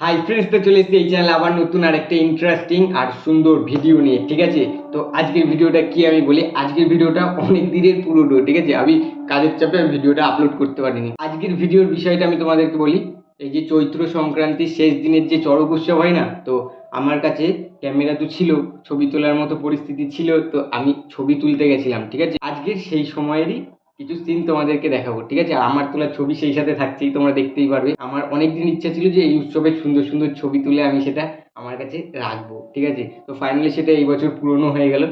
Hi friends তো চলে এসেছি এই চ্যানেলে আবার নতুন আর একটা ইন্টারেস্টিং আর সুন্দর ভিডিও নিয়ে, ঠিক আছে? তো আজকের ভিডিওটা কি আমি বলি? আজকের ভিডিওটা অনেক দিনের পুরোনো, ঠিক আছে? আমি কাজের চাপে আমি ভিডিওটা আপলোড করতে পারিনি। আজকের ভিডিওর বিষয়টা আমি তোমাদেরকে বলি, এই যে চৈত্র সংক্রান্তির শেষ দিনের যে চড়ক উৎসব হয় না, তো আমার কাছে ক্যামেরা তো ছিল, ছবি তোলার মতো পরিস্থিতি ছিল, তো আমি ছবি তুলতে গেছিলাম, ঠিক আছে? আজকের সেই সময়েরই কিছু সিন তোমাদেরকে দেখাবো, ঠিক আছে? আমার তোলা ছবি সেই সাথে থাকছেই তোমরা দেখতেই পারবে। আমার অনেকদিন ইচ্ছা ছিল যে এই উৎসবের সুন্দর সুন্দর ছবি তুলে আমি সেটা আমার কাছে রাখব, ঠিক আছে? তো ফাইনালি সেটা এই বছর পুরনো হয়ে গেল।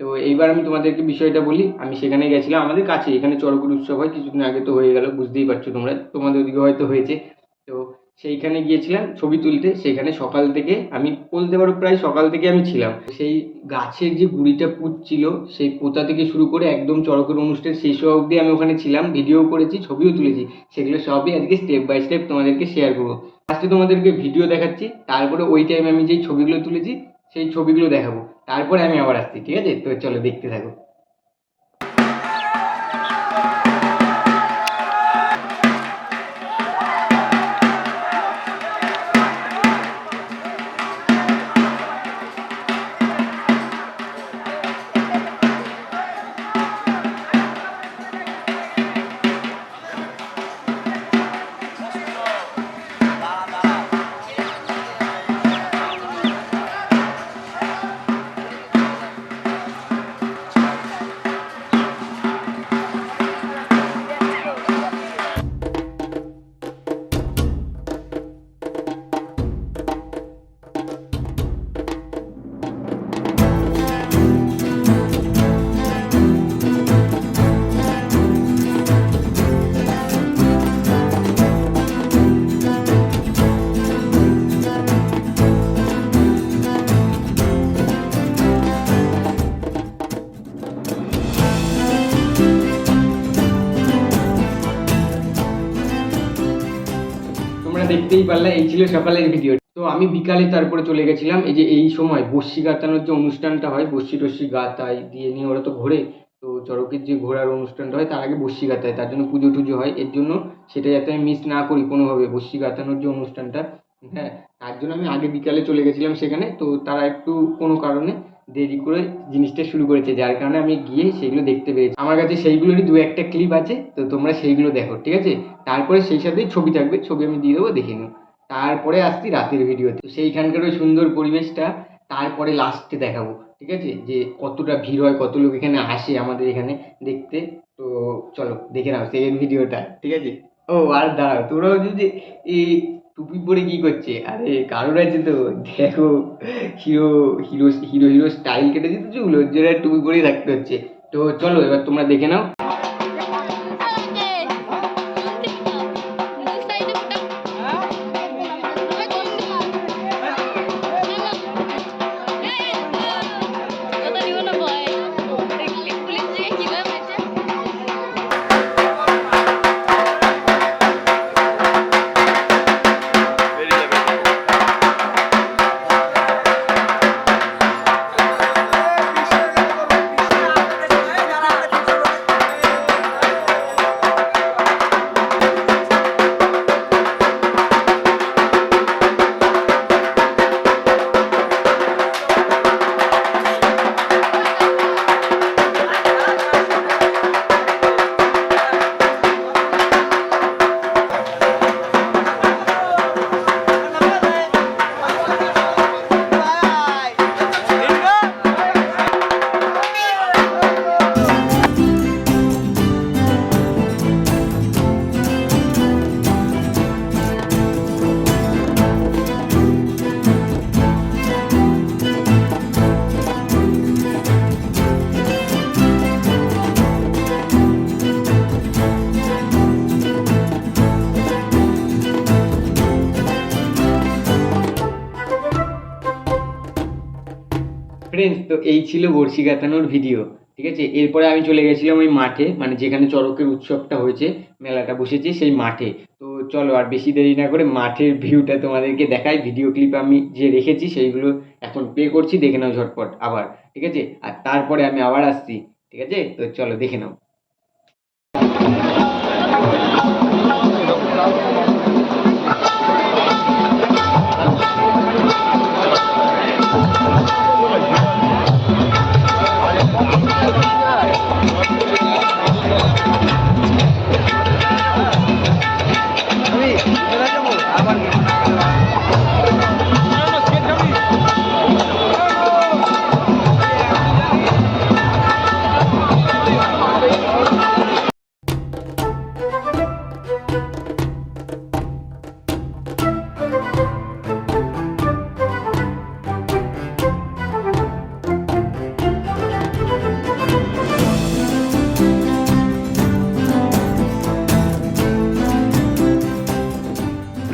তো এইবার আমি তোমাদেরকে বিষয়টা বলি, আমি সেখানে গেছিলাম আমাদের কাছে এখানে চড়কুর উৎসব হয়, কিছুদিন আগে তো হয়ে গেল, বুঝতেই পারছ তোমরা। তোমাদের ওদিকে হয়তো হয়েছে। সেইখানে গিয়েছিলাম, ছবি তুলতে। সেখানে সকাল থেকে আমি বলতে পারো প্রায় সকাল থেকে আমি ছিলাম। সেই গাছের যে গুড়িটা পুঁতছিল, সেই পোতা থেকে শুরু করে একদম চড়কের অনুষ্ঠান শেষ অবধি আমি ওখানে ছিলাম, ভিডিও করেছি, ছবিও তুলেছি। সেগুলো সবই আজকে স্টেপ বাই স্টেপ তোমাদেরকে শেয়ার করব। ফার্স্টে তোমাদেরকে ভিডিও দেখাচ্ছি, তারপরে ওই টাইমে আমি যেই ছবিগুলো তুলেছি, সেই ছবিগুলো দেখাবো। তারপরে আমি আবার আসছি, ঠিক আছে? তো চলো দেখতে থাকো। দেখতেই পারলে, এই ছিল সকালের ভিডিও তো আমি বিকালে তারপরে চলে গেছিলাম, এই যে এই সময় বস্যি গাতানোর যে অনুষ্ঠানটা হয়, বস্যি টস্যি গাতায় দিয়ে নিয়ে ওরা তো ঘোরে, তো চড়কের যে ঘোরার অনুষ্ঠানটা হয়, তার আগে বস্যি গাতায় তার জন্য পুজো টুজো হয়, এর জন্য সেটা যাতে আমি মিস না করি কোনোভাবে বস্যি গাতানোর যে অনুষ্ঠানটা। হ্যাঁ তার জন্য আমি আগে বিকালে চলে গেছিলাম সেখানে, তো তারা একটু কোনো কারণে দেরি করে জিনিসটা শুরু করেছে, যার কারণে আমি গিয়ে সেগুলো দেখতে পেরেছি আমার কাছে সেইগুলোরই দু একটা ক্লিপ আছে, তো তোমরা সেইগুলো দেখো, ঠিক আছে? তারপরে সেই সাথেই ছবি থাকবে, ছবি আমি দিয়ে দেবো, দেখে নিও। তারপরে আসছি রাতের ভিডিওতে। তো সেইখানকার ওই সুন্দর পরিবেশটা তারপরে লাস্টে দেখাবো, ঠিক আছে? যে কতটা ভিড় হয়, কত লোক এখানে আসে আমাদের এখানে দেখতে। তো চলো, দেখে নাও সেকেন্ড ভিডিওটা, ঠিক আছে? ও, আর দাঁড়াও, তোরাও যদি এই টুপি পরে কি করছে? আরে কারোর আছে তো। দেখো, hero hero hero hero style কেটেছে তো চুল, ওর জন্য টুপি পরেই থাকতে হচ্ছে। তো চলো, এবার তোমরা দেখে নাও। ফ্রেন্ডস তো এই ছিল বড়শি গাঁথানোর ভিডিও ঠিক আছে? এরপরে আমি চলে গেছিলাম ওই মাঠে মানে যেখানে চড়কের উৎসবটা হয়েছে, মেলাটা বসেছে সেই মাঠে। তো চলো আর বেশি দেরি না করে মাঠের ভিউটা তোমাদেরকে দেখাই। ভিডিও ক্লিপ আমি যে রেখেছি, সেইগুলো এখন প্লে করছি, দেখে নাও ঝটপট আবার, ঠিক আছে? আর তারপরে আমি আবার আসছি, ঠিক আছে? তো চলো দেখে নাও।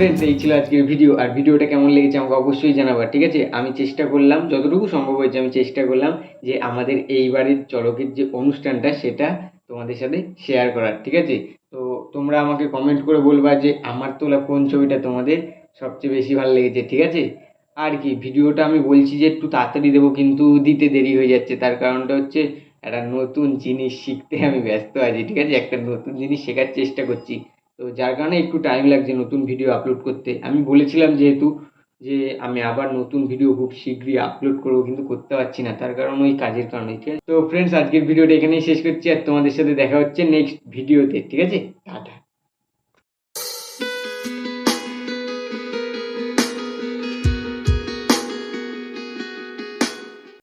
ফ্রেন্ডস এই ছিল আজকের ভিডিও আর ভিডিওটা কেমন লেগেছে আমাকে অবশ্যই জানাবার ঠিক আছে? আমি চেষ্টা করলাম, যতটুকু সম্ভব হয়েছে আমি চেষ্টা করলাম যে আমাদের এইবারের চড়কের যে অনুষ্ঠানটা, সেটা তোমাদের সাথে শেয়ার করার, ঠিক আছে? তো তোমরা আমাকে কমেন্ট করে বলবা যে আমার তোলা কোন ছবিটা তোমাদের সবচেয়ে বেশি ভালো লেগেছে, ঠিক আছে? আর কি ভিডিওটা আমি বলছি যে একটু তাড়াতাড়ি দেবো, কিন্তু দিতে দেরি হয়ে যাচ্ছে। তার কারণটা হচ্ছে একটা নতুন জিনিস শিখতে আমি ব্যস্ত আছি, ঠিক আছে? একটা নতুন জিনিস শেখার চেষ্টা করছি। তো যার কারণে একটু টাইম লাগছে নতুন ভিডিও আপলোড করতে। আমি বলেছিলাম যেহেতু যে আমি আবার নতুন ভিডিও খুব শীঘ্রই আপলোড করব, কিন্তু করতে পারছি না। তার কারণ ওই কাজের কারণে, ঠিক আছে? তো ফ্রেন্ডস আজকের ভিডিওটা এখানেই শেষ করছি, আর তোমাদের সাথে দেখা হচ্ছে নেক্সট ভিডিওতে ঠিক আছে? টাটা।